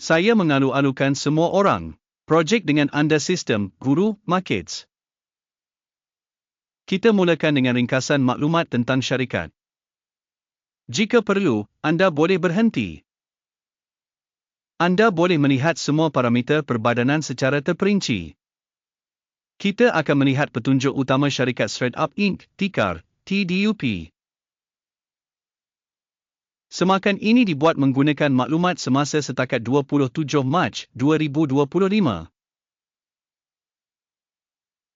Saya mengalu-alukan semua orang. Projek dengan anda sistem, guru, markets. Kita mulakan dengan ringkasan maklumat tentang syarikat. Jika perlu, anda boleh berhenti. Anda boleh melihat semua parameter perbadanan secara terperinci. Kita akan melihat petunjuk utama syarikat Straight Up Inc. Tikar, TDUP. Semakan ini dibuat menggunakan maklumat semasa setakat 27 Mac 2025.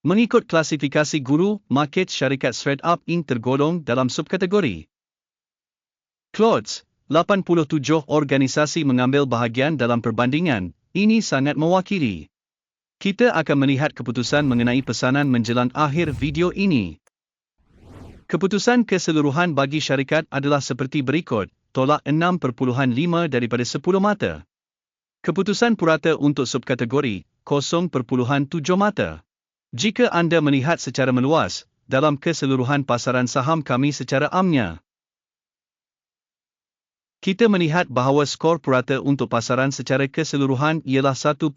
Mengikut klasifikasi guru, market syarikat Straight Up Inc. tergolong dalam subkategori. Clothes, 87 organisasi mengambil bahagian dalam perbandingan, ini sangat mewakili. Kita akan melihat keputusan mengenai pesanan menjelang akhir video ini. Keputusan keseluruhan bagi syarikat adalah seperti berikut, tolak 6.5 daripada 10 mata. Keputusan purata untuk subkategori 0.7 mata. Jika anda melihat secara meluas, dalam keseluruhan pasaran saham kami secara amnya. Kita melihat bahawa skor purata untuk pasaran secara keseluruhan ialah 1.9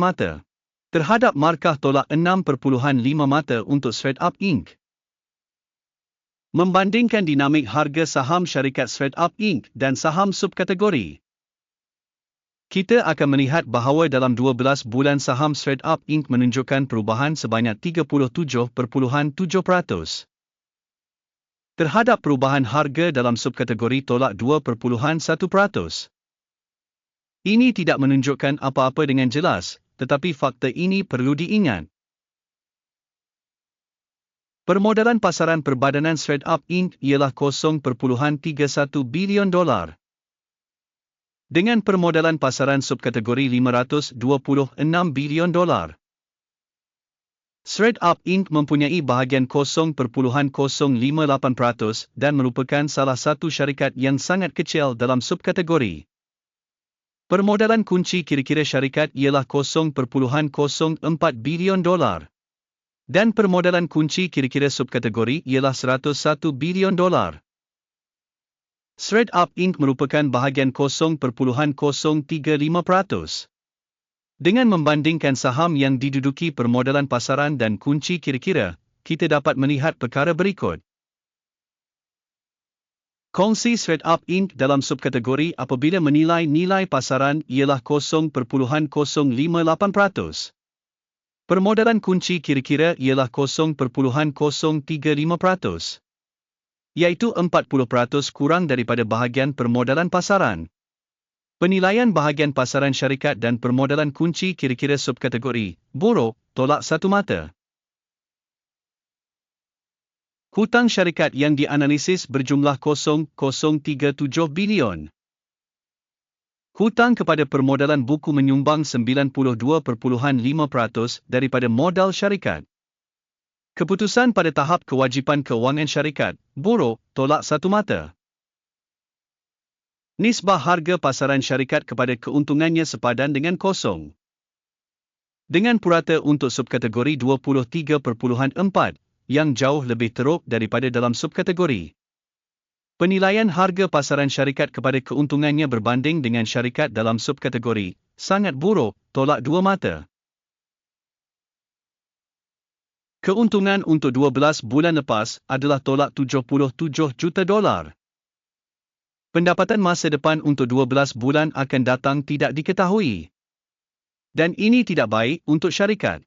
mata. Terhadap markah tolak 6.5 mata untuk Straight Up Inc. Membandingkan dinamik harga saham syarikat Straight Up Inc. dan saham subkategori. Kita akan melihat bahawa dalam 12 bulan saham Straight Up Inc. menunjukkan perubahan sebanyak 37.7%. Terhadap perubahan harga dalam subkategori tolak 2.1%. Ini tidak menunjukkan apa-apa dengan jelas, tetapi fakta ini perlu diingat. Permodalan pasaran perbadanan Straight Up Inc. ialah 0.31 bilion dolar. Dengan permodalan pasaran subkategori 526 bilion dolar. Straight Up Inc. mempunyai bahagian 0.058% dan merupakan salah satu syarikat yang sangat kecil dalam subkategori. Permodalan kunci kira-kira syarikat ialah 0.04 bilion dolar dan permodalan kunci kira-kira subkategori ialah 101 bilion dolar. Straight Up Inc. merupakan bahagian 0.035%. Dengan membandingkan saham yang diduduki permodalan pasaran dan kunci kira-kira, kita dapat melihat perkara berikut. Kongsi Straight Up Inc. dalam subkategori apabila menilai nilai pasaran ialah 0.058%. Permodalan kunci kira-kira ialah 0.035%. Iaitu 40% kurang daripada bahagian permodalan pasaran. Penilaian bahagian pasaran syarikat dan permodalan kunci kira-kira subkategori, buruk, tolak satu mata. Hutang syarikat yang dianalisis berjumlah 0.037 bilion. Hutang kepada permodalan buku menyumbang 92.5% daripada modal syarikat. Keputusan pada tahap kewajipan kewangan syarikat, buruk, tolak satu mata. Nisbah harga pasaran syarikat kepada keuntungannya sepadan dengan kosong. Dengan purata untuk subkategori 23.4, yang jauh lebih teruk daripada dalam subkategori. Penilaian harga pasaran syarikat kepada keuntungannya berbanding dengan syarikat dalam subkategori, sangat buruk, tolak dua mata. Keuntungan untuk 12 bulan lepas adalah tolak 77 juta dolar. Pendapatan masa depan untuk 12 bulan akan datang tidak diketahui. Dan ini tidak baik untuk syarikat.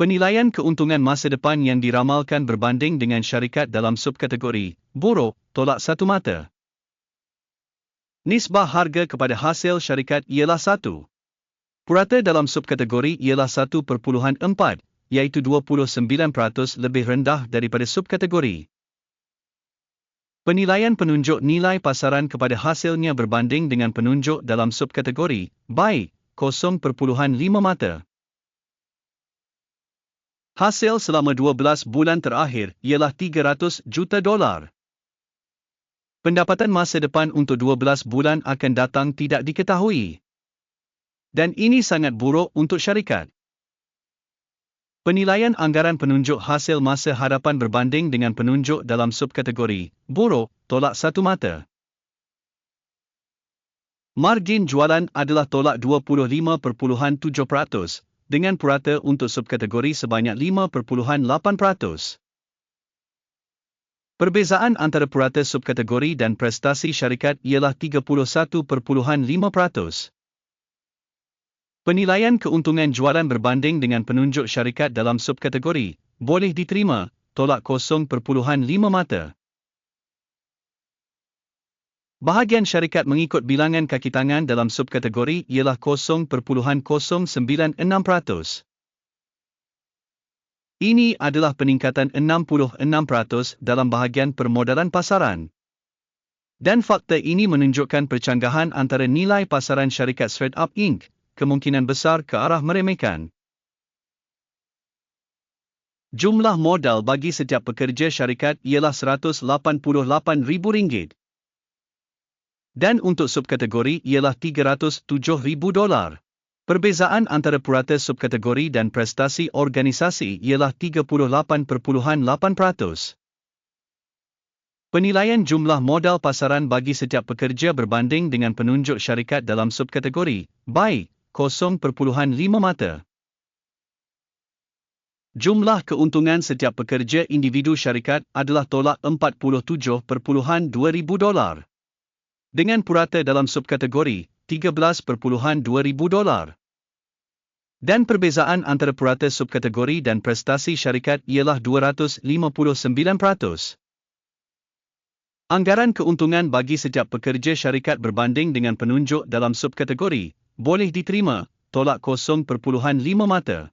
Penilaian keuntungan masa depan yang diramalkan berbanding dengan syarikat dalam subkategori, buruk, tolak satu mata. Nisbah harga kepada hasil syarikat ialah satu. Purata dalam subkategori ialah 1.4, iaitu 29% lebih rendah daripada subkategori. Penilaian penunjuk nilai pasaran kepada hasilnya berbanding dengan penunjuk dalam subkategori, baik, 0.5 mata. Hasil selama 12 bulan terakhir ialah 300 juta dolar. Pendapatan masa depan untuk 12 bulan akan datang tidak diketahui. Dan ini sangat buruk untuk syarikat. Penilaian anggaran penunjuk hasil masa hadapan berbanding dengan penunjuk dalam subkategori, buruk, tolak satu mata. Margin jualan adalah tolak 25.7% dengan purata untuk subkategori sebanyak 5.8%. Perbezaan antara purata subkategori dan prestasi syarikat ialah 31.5%. Penilaian keuntungan jualan berbanding dengan penunjuk syarikat dalam subkategori boleh diterima, tolak 0.5 mata. Bahagian syarikat mengikut bilangan kaki tangan dalam subkategori ialah 0.096%. Ini adalah peningkatan 66% dalam bahagian permodalan pasaran. Dan fakta ini menunjukkan percanggahan antara nilai pasaran syarikat Straight Up Inc. kemungkinan besar ke arah meremehkan. Jumlah modal bagi setiap pekerja syarikat ialah RM188,000 dan untuk subkategori ialah 307,000 dolar. Perbezaan antara purata subkategori dan prestasi organisasi ialah 38.8%. Penilaian jumlah modal pasaran bagi setiap pekerja berbanding dengan penunjuk syarikat dalam subkategori, baik, 0.5 mata. Jumlah keuntungan setiap pekerja individu syarikat adalah tolak 47.2 ribu dolar dengan purata dalam subkategori 13.2000 dolar. Dan perbezaan antara purata subkategori dan prestasi syarikat ialah 259%. Anggaran keuntungan bagi setiap pekerja syarikat berbanding dengan penunjuk dalam subkategori boleh diterima, tolak 0.5 mata.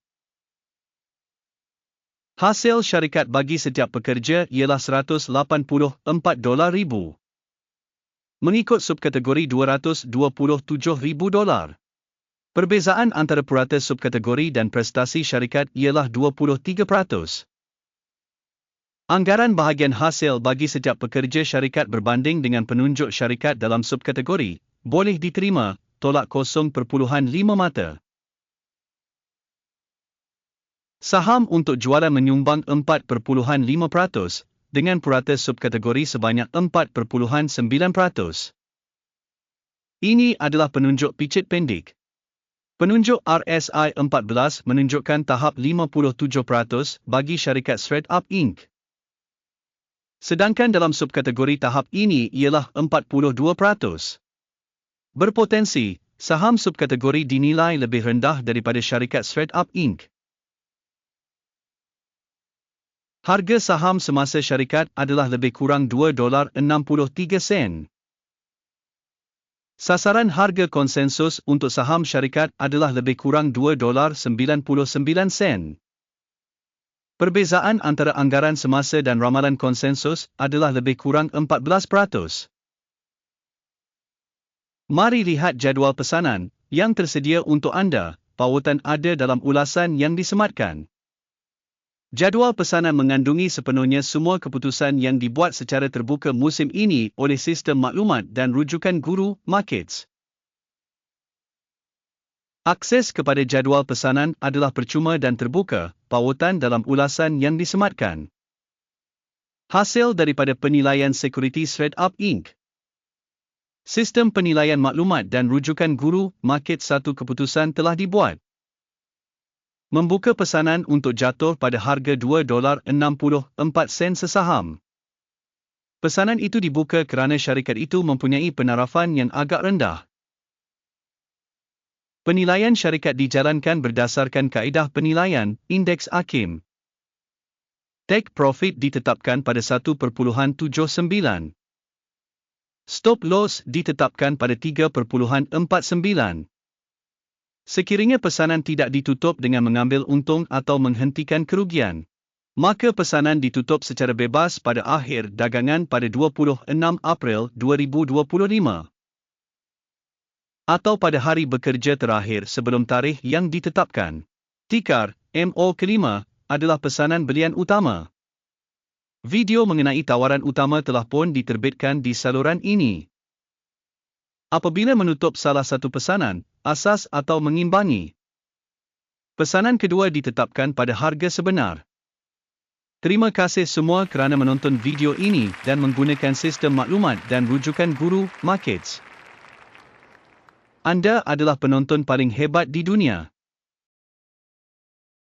Hasil syarikat bagi setiap pekerja ialah 184 dolar ribu mengikut subkategori 227,000 dolar. Perbezaan antara purata subkategori dan prestasi syarikat ialah 23%. Anggaran bahagian hasil bagi setiap pekerja syarikat berbanding dengan penunjuk syarikat dalam subkategori boleh diterima, tolak 0.5 mata. Saham untuk jualan menyumbang 4.5%, dengan purata subkategori sebanyak 4.9%. Ini adalah penunjuk picit pendek. Penunjuk RSI 14 menunjukkan tahap 57% bagi syarikat Up Inc. Sedangkan dalam subkategori tahap ini ialah 42%. Berpotensi, saham subkategori dinilai lebih rendah daripada syarikat Up Inc. Harga saham semasa syarikat adalah lebih kurang 2 dolar 63 sen. Sasaran harga konsensus untuk saham syarikat adalah lebih kurang 2 dolar 99 sen. Perbezaan antara anggaran semasa dan ramalan konsensus adalah lebih kurang 14%. Mari lihat jadual pesanan yang tersedia untuk anda. Pautan ada dalam ulasan yang disematkan. Jadual pesanan mengandungi sepenuhnya semua keputusan yang dibuat secara terbuka musim ini oleh sistem maklumat dan rujukan guru markets. Akses kepada jadual pesanan adalah percuma dan terbuka, pautan dalam ulasan yang disematkan. Hasil daripada penilaian Security Thread Up Inc. Sistem penilaian maklumat dan rujukan guru market satu keputusan telah dibuat membuka pesanan untuk jatuh pada harga 2 dolar 64 sen sesaham. Pesanan itu dibuka kerana syarikat itu mempunyai penarafan yang agak rendah. Penilaian syarikat dijalankan berdasarkan kaedah penilaian indeks AKIM. Take profit ditetapkan pada 1.79. Stop loss ditetapkan pada 3.49. Sekiranya pesanan tidak ditutup dengan mengambil untung atau menghentikan kerugian, maka pesanan ditutup secara bebas pada akhir dagangan pada 26 April 2025 atau pada hari bekerja terakhir sebelum tarikh yang ditetapkan. Tikar MO kelima adalah pesanan belian utama. Video mengenai tawaran utama telah pun diterbitkan di saluran ini. Apabila menutup salah satu pesanan, asas atau mengimbangi. Pesanan kedua ditetapkan pada harga sebenar. Terima kasih semua kerana menonton video ini dan menggunakan sistem maklumat dan rujukan guru markets. Anda adalah penonton paling hebat di dunia.